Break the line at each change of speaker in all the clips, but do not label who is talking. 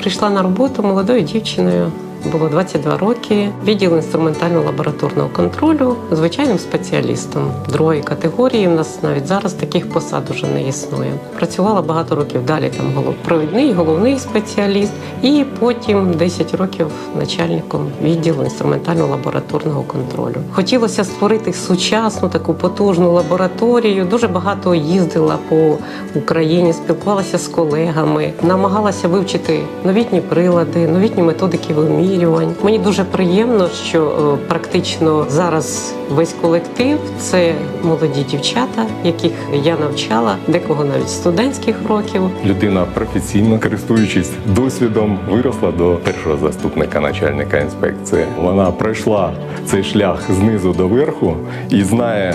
прийшла на роботу молодою дівчиною. Було 22 роки. Відділ інструментально-лабораторного контролю звичайним спеціалістом другої категорії. У нас навіть зараз таких посад уже не існує. Працювала багато років далі. Там голов- провідний, головний спеціаліст, і потім 10 років начальником відділу інструментально-лабораторного контролю. Хотілося створити сучасну таку потужну лабораторію. Дуже багато їздила по Україні, спілкувалася з колегами, намагалася вивчити новітні прилади, новітні методики вимірювань. Мені дуже приємно, що е, практично зараз весь колектив це молоді дівчата, яких я навчала, декого навіть студентських років.
Людина професійно користуючись досвідом, виросла до першого заступника начальника інспекції. Вона пройшла цей шлях знизу до верху і знає,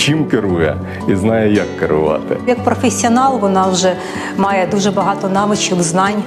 чим керує, і знає, як керувати.
Як професіонал вона вже має дуже багато навичок, знань,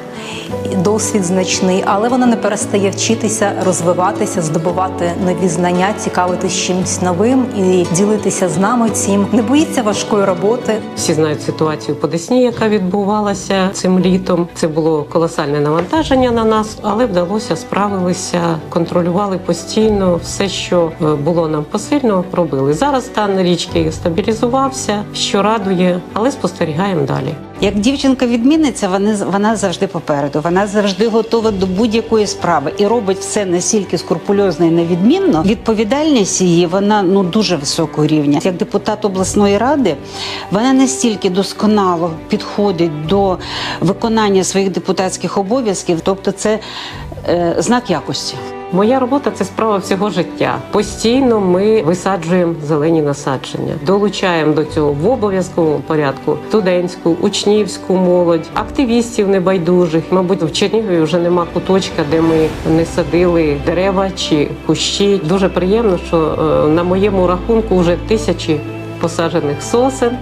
досвід значний, але вона не перестає вчитися, розвиватися, здобувати нові знання, цікавитись чимось новим і ділитися з нами цим. Не боїться важкої роботи.
Всі знають ситуацію по Десні, яка відбувалася цим літом. Це було колосальне навантаження на нас, але вдалося, справилися, контролювали постійно все, що е, було нам посильно, робили. Зараз стан річки стабілізувався, що радує, але спостерігаємо далі.
Як дівчинка-відмінниця, вона, вона завжди попереду. Вона завжди готова до будь-якої справи і робить все настільки скрупульозно і невідмінно. Відповідальність її вона ну дуже високого рівня. Як депутат обласної ради, вона настільки досконало підходить до виконання своїх депутатських обов'язків, тобто це знак якості.
Моя робота це справа всього життя. Постійно ми висаджуємо зелені насадження, долучаємо до цього в обов'язковому порядку студентську, учнівську молодь, активістів небайдужих. Мабуть, в Чернігові вже нема куточка, де ми не садили дерева чи кущі. Дуже приємно, що е, на моєму рахунку вже тисячі посаджених сосен,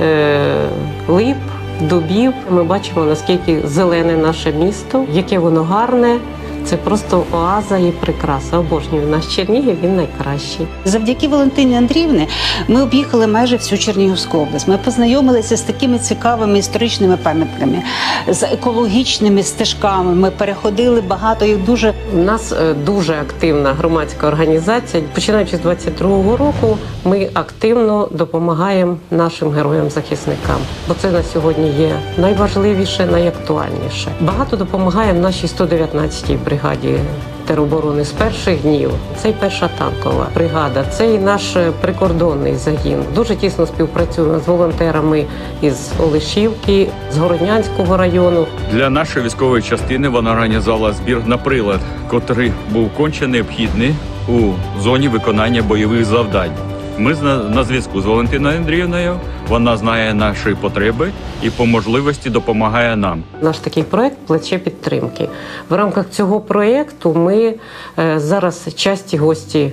е, лип. Дубів ми бачимо наскільки зелене наше місто, яке воно гарне. Це просто оаза і прикраса. Обожнюю наш Чернігів, він найкращий.
Завдяки Валентині Андріївні ми об'їхали майже всю Чернігівську область. Ми познайомилися з такими цікавими історичними пам'ятками, з екологічними стежками. Ми переходили багато їх дуже
У нас е, дуже активна громадська організація. Починаючи з 22-го року, ми активно допомагаємо нашим героям-захисникам, бо це на сьогодні є найважливіше, найактуальніше. Багато допомагаємо нашій 119-й бригаді. Тероборони з перших днів це й перша танкова бригада, це і наш е, прикордонний загін. Дуже тісно співпрацюємо з волонтерами із Олешівки, з Городнянського району.
Для нашої військової частини вона організувала збір на прилад, котрий був конче необхідний у зоні виконання бойових завдань. Ми зна- на зв'язку з Валентиною Андріївною. Вона знає наші потреби і по можливості допомагає нам.
Наш такий проект плече підтримки. В рамках цього проекту ми е, зараз часті гості е,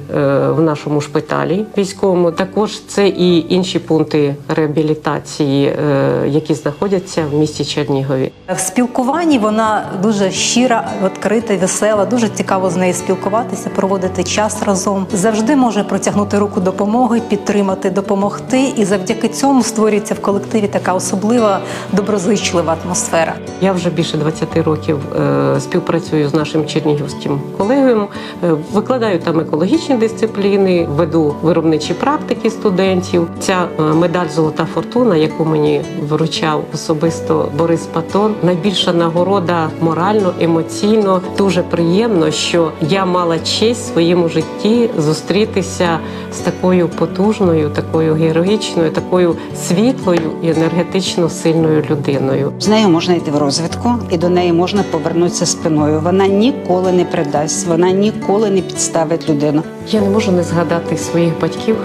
в нашому шпиталі військовому. Також це і інші пункти реабілітації, е, які знаходяться в місті Чернігові.
В спілкуванні вона дуже щира, відкрита, весела, дуже цікаво з нею спілкуватися, проводити час разом. Завжди може протягнути руку допомоги, підтримати, допомогти. І завдяки цьому створюється в колективі така особлива доброзичлива атмосфера.
Я вже більше 20 років е, співпрацюю з нашим чернігівським колегою. Е, викладаю там екологічні дисципліни, веду виробничі практики студентів. Ця е, медаль Золота фортуна, яку мені вручав особисто Борис Патон, найбільша нагорода морально, емоційно. Дуже приємно, що я мала честь в своєму житті зустрітися з такою потужною, такою героїчною, такою світлою і енергетично сильною людиною.
з нею можна йти в розвитку, і до неї можна повернутися спиною. Вона ніколи не предасть, вона ніколи не підставить людину.
Я не можу не згадати своїх батьків.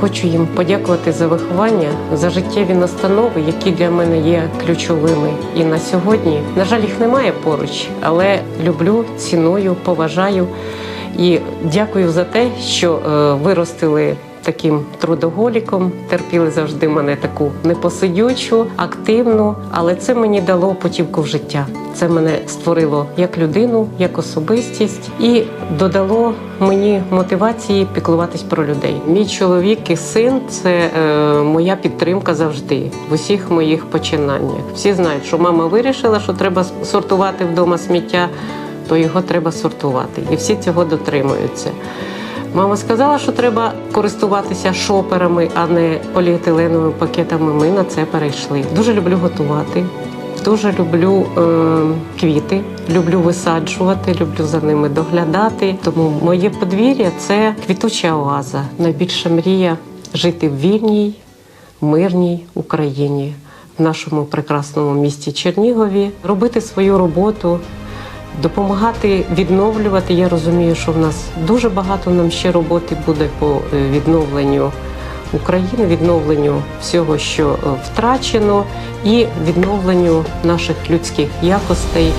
Хочу їм подякувати за виховання, за життєві настанови, які для мене є ключовими. І на сьогодні, на жаль, їх немає поруч, але люблю, ціную, поважаю і дякую за те, що е, виростили таким трудоголіком. Терпіли завжди мене таку непосидючу, активну, але це мені дало путівку в життя. Це мене створило як людину, як особистість і додало мені мотивації піклуватись про людей. Мій чоловік і син це е, моя підтримка завжди в усіх моїх починаннях. Всі знають, що мама вирішила, що треба сортувати вдома сміття, то його треба сортувати, і всі цього дотримуються. Мама сказала, що треба користуватися шоперами, а не поліетиленовими пакетами. Ми на це перейшли. Дуже люблю готувати. Дуже люблю е, квіти, люблю висаджувати, люблю за ними доглядати. Тому моє подвір'я це квітуча оаза. Найбільша мрія жити в вільній, мирній Україні, в нашому прекрасному місті Чернігові, робити свою роботу, допомагати відновлювати. Я розумію, що в нас дуже багато нам ще роботи буде по е, відновленню України, відновленню всього, що е, втрачено, і відновленню наших людських якостей